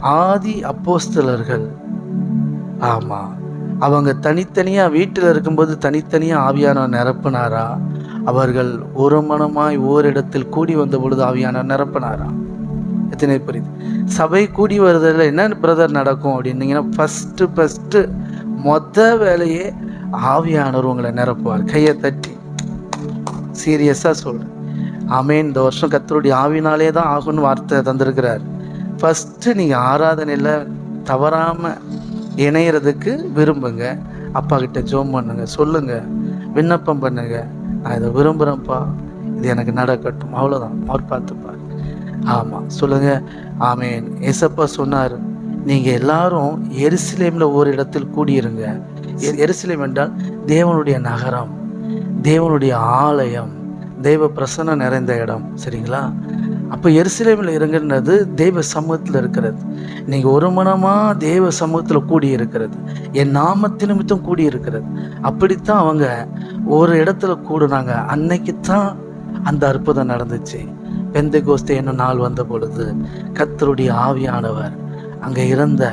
ஆதி அப்போஸ்தலர்கள். ஆமா அவங்க தனித்தனியா வீட்டில் இருக்கும்போது தனித்தனியா ஆவியானவர் நிரப்பினாரா? அவர்கள் ஒரு மனமாய் ஓரிடத்தில் கூடி வந்த பொழுது ஆவியானவர் நிரப்பினாரா? எத்தனை புரியுது? சபை கூடி வருதில் என்ன பிரதர் நடக்கும் அப்படின்னீங்கன்னா ஃபஸ்ட்டு ஃபஸ்ட்டு மொத்த வேலையே ஆவியானவர் உங்களை நிரப்புவார். கையை தட்டி. சீரியஸாக சொல்கிறேன் ஆமேன். இந்த வருஷம் கத்தருடைய ஆவினாலே தான் ஆகும்னு வார்த்தை தந்திருக்கிறார். ஃபஸ்ட்டு நீங்கள் ஆராதனையில் தவறாமல் இணையிறதுக்கு விரும்புங்க. அப்பா கிட்ட ஜோம் பண்ணுங்க சொல்லுங்க. விண்ணப்பம் பண்ணுங்க. நான் இதை விரும்புகிறேன்ப்பா இது எனக்கு நடக்கட்டும். அவ்வளோதான் அவர் பார்த்துப்பார். ஆமாம் சொல்லுங்க. ஆமேன். ஏசப்பா சொன்னார் நீங்கள் எல்லாரும் எருசலேமில் ஒரு இடத்தில் கூடியிருங்க. எ- எருசலேம் என்றால் தேவனுடைய நகரம் தேவனுடைய ஆலயம் தெய்வ பிரசன்னம் நிறைந்த இடம். சரிங்களா? அப்போ எருசலேமில் இறங்குறது தேவ சமூகத்தில் இருக்கிறது. நீங்கள் ஒரு மனமாக தேவ சமூகத்தில் கூடி இருக்கிறது என் நாமத்து நிமித்தம் கூடி இருக்கிறது அப்படித்தான் அவங்க ஒரு இடத்துல கூடுனாங்க. அன்னைக்கு தான் அந்த அற்புதம் நடந்துச்சு. பெந்தை கோஸ்தே என்ன நாள் வந்த பொழுது கத்தருடைய ஆவியானவர் அங்கே இருந்த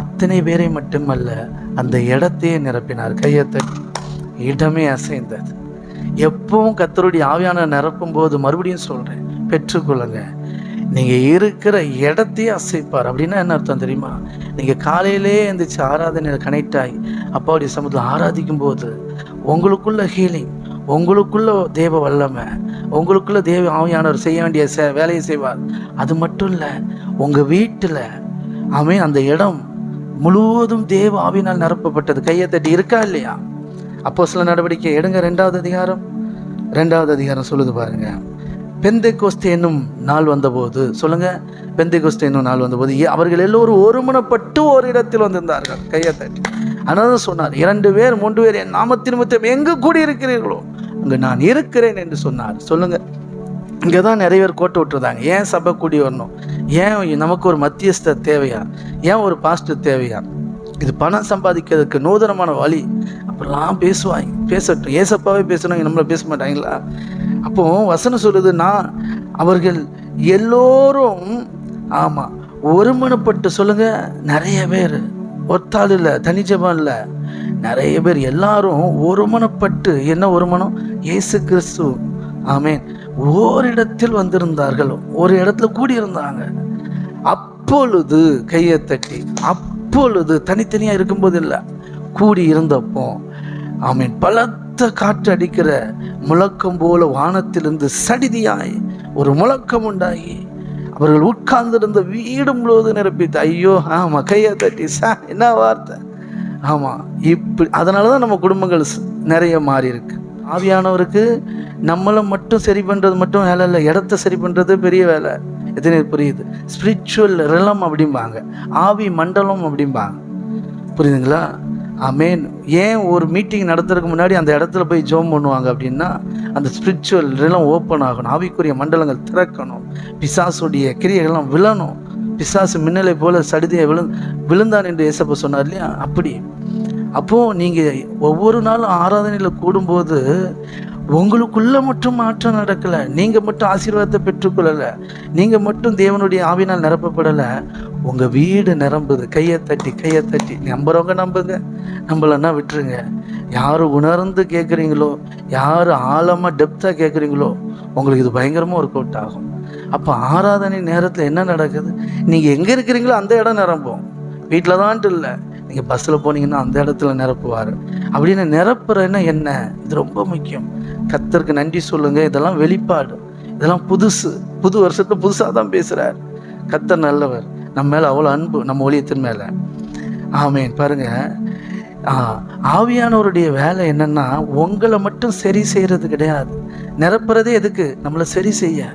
அத்தனை பேரை மட்டுமல்ல அந்த இடத்தையே நிரப்பினார். கையத்தை இடமே அசைந்தது. எப்பவும் கத்தருடைய ஆவியான நிரப்பும் போது மறுபடியும் சொல்கிறேன் பெற்றுக்கொள்ளுங்க. நீங்கள் இருக்கிற இடத்தையே அசைப்பார். அப்படின்னா என்ன அர்த்தம் தெரியுமா? நீங்கள் காலையிலே எந்திரிச்சு ஆராதனையில் கனெக்ட் ஆகி அப்பாவுடைய சமூகத்தில் ஆராதிக்கும் போது உங்களுக்குள்ள ஹீலிங் உங்களுக்குள்ள தேவ வல்லமை உங்களுக்குள்ள தேவ ஆவியானவர் செய்ய வேண்டிய செ- வேலையை செய்வார். அது மட்டும் இல்லை உங்கள் வீட்டில் அவன் அந்த இடம் முழுவதும் தேவ ஆவியினால் நிரப்பப்பட்டது. கையை தட்டி இருக்கா இல்லையா? அப்போ சில நடவடிக்கை எடுங்க. ரெண்டாவது அதிகாரம். ரெண்டாவது அதிகாரம் சொல்லுது பாருங்கள் பெந்தை கோஸ்து என்னும் நாள் வந்தபோது சொல்லுங்க பெந்தை கோஸ்து என்னும் நாள் வந்தபோது அவர்கள் எல்லோரும் ஒருமனப்பட்டு ஒரு இடத்தில் வந்திருந்தார்கள் கையை தட்டி. ஆனால் சொன்னார் இரண்டு பேர் மூன்று பேர் என் நாமத்தின் நிமித்தம் எங்கு கூடியிருக்கிறீர்களோ அங்கு நான் இருக்கிறேன் என்று சொன்னார். சொல்லுங்க இங்கே தான் நிறைய பேர் கோட்டை விட்டுருந்தாங்க. ஏன் சபை கூடி வரணும்? ஏன் நமக்கு ஒரு மத்தியஸ்த தேவையா? ஏன் ஒரு பாஸ்டர் தேவையா? இது பணம் சம்பாதிக்கிறதுக்கு நூதனமான வழி. அப்படிலாம் பேசுவாங்க. பேசட்டும் ஏசப்பாவே பேசுனாங்க நம்மளை பேச மாட்டாங்களா? அப்போ வசனம் சொல்லுது நான் அவர்கள் எல்லோரும் ஆமாம் ஒருமனப்பட்டு சொல்லுங்க நிறைய பேர் ஒத்தாள் இல்லை தனிச்சபம் இல்லை நிறைய பேர் எல்லாரும் ஒருமனப்பட்டு என்ன ஒருமனம்? இயேசு கிறிஸ்து ஆமேன். ஓரிடத்தில் வந்திருந்தார்கள் ஒரு இடத்துல கூடியிருந்தாங்க. அப்பொழுது கையை தட்டி அப்பொழுது தனித்தனியாக இருக்கும்போது இல்லை கூடி இருந்தப்போ ஆமீன் பலத்த காற்று அடிக்கிற முழக்கம் போல வானத்திலிருந்து சடிதியாய் ஒரு முழக்கம் உண்டாகி அவர்கள் உட்கார்ந்திருந்த வீடு முழுவதும் நிரப்பித்து ஐயோ ஆமா கையை தட்டி சா என்ன வார்த்தை? ஆமா இப்படி அதனால தான் நம்ம குடும்பங்கள் நிறைய மாறி இருக்கு ஆவியானவருக்கு நம்மளை மட்டும் சரி பண்றது மட்டும் வேலை இல்லை இடத்த சரி பண்றது பெரிய வேலை. எத்தனை புரியுது? ஸ்பிரிச்சுவல் ரிலம் அப்படிம்பாங்க. ஆவி மண்டலம் அப்படிம்பாங்க. புரியுதுங்களா? அமேன் ஏன் ஒரு மீட்டிங் நடத்துறதுக்கு முன்னாடி அந்த இடத்துல போய் ஜோம் பண்ணுவாங்க அப்படின்னா அந்த ஸ்பிரிச்சுவல் இதெல்லாம் ஓப்பன் ஆகணும். ஆவிக்குரிய மண்டலங்கள் திறக்கணும். பிசாசுடைய கிரியைகள்லாம் விழணும். பிசாசு மின்னலை போல சடுதியை விழு விழுந்தான் என்று இயேசப்ப சொன்னார் இல்லையா? அப்படி. அப்போது நீங்கள் ஒவ்வொரு நாளும் ஆராதனையில் கூடும்போது உங்களுக்குள்ளே மட்டும் மாற்றம் நடக்கலை. நீங்கள் மட்டும் ஆசீர்வாதத்தை பெற்றுக்கொள்ளலை. நீங்கள் மட்டும் தேவனுடைய ஆவினால் நிரப்பப்படலை. உங்கள் வீடு நிரம்புது. கையை தட்டி கையை தட்டி. நம்புறவங்க நம்புங்க. நம்மளன்னா விட்டுருங்க. யார் உணர்ந்து கேட்குறீங்களோ யார் ஆழமாக டெப்த்தாக கேட்குறீங்களோ உங்களுக்கு இது பயங்கரமாக ஒர்க் அவுட் ஆகும். அப்போ ஆராதனை நேரத்தில் என்ன நடக்குது? நீங்கள் எங்கே இருக்கிறீங்களோ அந்த இடம் நிரம்பும். வீட்டில் தான்ட்டு இல்லை நீங்கள் பஸ்ஸில் போனீங்கன்னா அந்த இடத்துல நிரப்புவார். அப்படின்னு நிரப்புறன்னா என்ன? இது ரொம்ப முக்கியம். கத்தருக்கு நன்றி சொல்லுங்கள் இதெல்லாம் வெளிப்பாடு. இதெல்லாம் புதுசு. புது வருஷத்துல புதுசாக தான் பேசுகிறார் கத்தர் நல்லவர். நம்ம மேலே அவ்வளோ அன்பு நம்ம ஒளியத்தின் மேலே. ஆமேன். பாருங்க. ஆவியானவருடைய வேலை என்னன்னா உங்களை மட்டும் சரி செய்கிறது கிடையாது. நிரப்புறதே எதுக்கு? நம்மளை சரி செய்ய.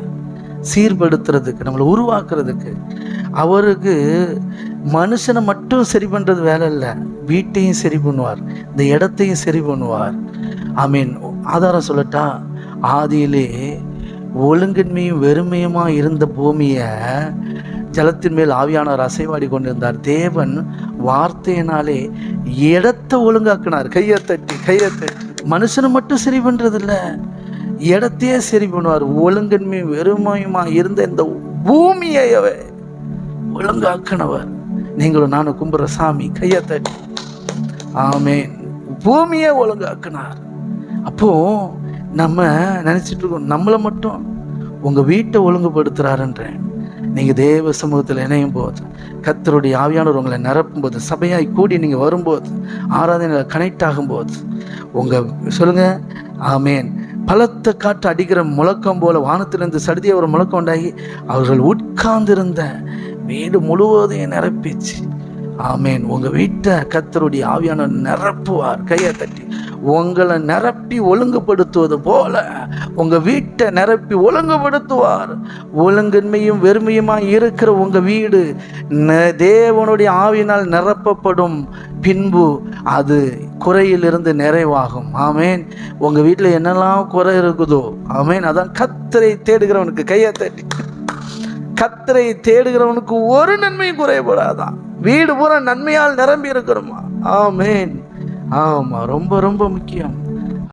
சீர்படுத்துறதுக்கு நம்மளை உருவாக்குறதுக்கு. அவருக்கு மனுஷனை மட்டும் சரி பண்ணுறது வேலை இல்லை. வீட்டையும் சரி பண்ணுவார். இந்த இடத்தையும் சரி பண்ணுவார். ஐ மீன் ஆதாரம் சொல்லட்டா? ஆதியிலே ஒழுங்கின்மையும் வெறுமையுமா இருந்த பூமியை ஜலத்தின் மேல் ஆவியானவர் அசைவாடி கொண்டிருந்தார். தேவன் வார்த்தையினாலே இடத்தை ஒழுங்காக்கினார். கையை தட்டி கையை தட்டி. மனுஷனை மட்டும் சரி பண்ணுறதில்ல இடத்தையே சரி பண்ணுவார். ஒழுங்கின்மையும் வெறுமையுமா இருந்த இந்த பூமியை ஒழுங்காக்குனவர். நீங்களும் நானும் கும்புற சாமி கையை தட்டி. ஆமேன். பூமியை ஒழுங்காக்குனார். அப்போ நம்ம நினச்சிட்டு இருக்கோம் நம்மளை மட்டும் உங்கள் வீட்டை ஒழுங்குபடுத்துறாருன்றேன். நீங்கள் தேவ சமூகத்தில் இணையும் போது கத்தருடைய ஆவியானவர் உங்களை நிரப்பும் போது சபையாய் கூடி நீங்கள் வரும்போது ஆராதனையில் கனெக்ட் ஆகும்போது உங்கள் சொல்லுங்கள் ஆமேன். பலத்த காற்று அடிக்கிற முழக்கம் போல வானத்திலிருந்து சடுதிய ஒரு முழக்கம் உண்டாகி அவர்கள் உட்கார்ந்திருந்த வீடு முழுவதையும் நிரப்பிச்சு ஆமேன். உங்கள் வீட்டை கத்தருடைய ஆவியானவர் நிரப்புவார் கையை தட்டி. உங்களை நிரப்பி ஒழுங்குபடுத்துவது போல உங்க வீட்டை நிரப்பி ஒழுங்குபடுத்துவார். ஒழுங்கின்மையும் வெறுமையுமா இருக்கிற உங்க வீடு தேவனுடைய ஆவியினால் நிரப்பப்படும் பின்பு அது குறையிலிருந்து நிறைவாகும். ஆமேன். உங்க வீட்டில் என்னெல்லாம் குறை இருக்குதோ ஆமேன். அதான் கத்தரை தேடுகிறவனுக்கு கையை தட்டி. கத்தரை தேடுகிறவனுக்கு ஒரு நன்மையும் குறைபடாதான் வீடு பூரா நன்மையால் நிரம்பி இருக்கிறோமா? ஆமேன். ஆமா ரொம்ப ரொம்ப முக்கியம்.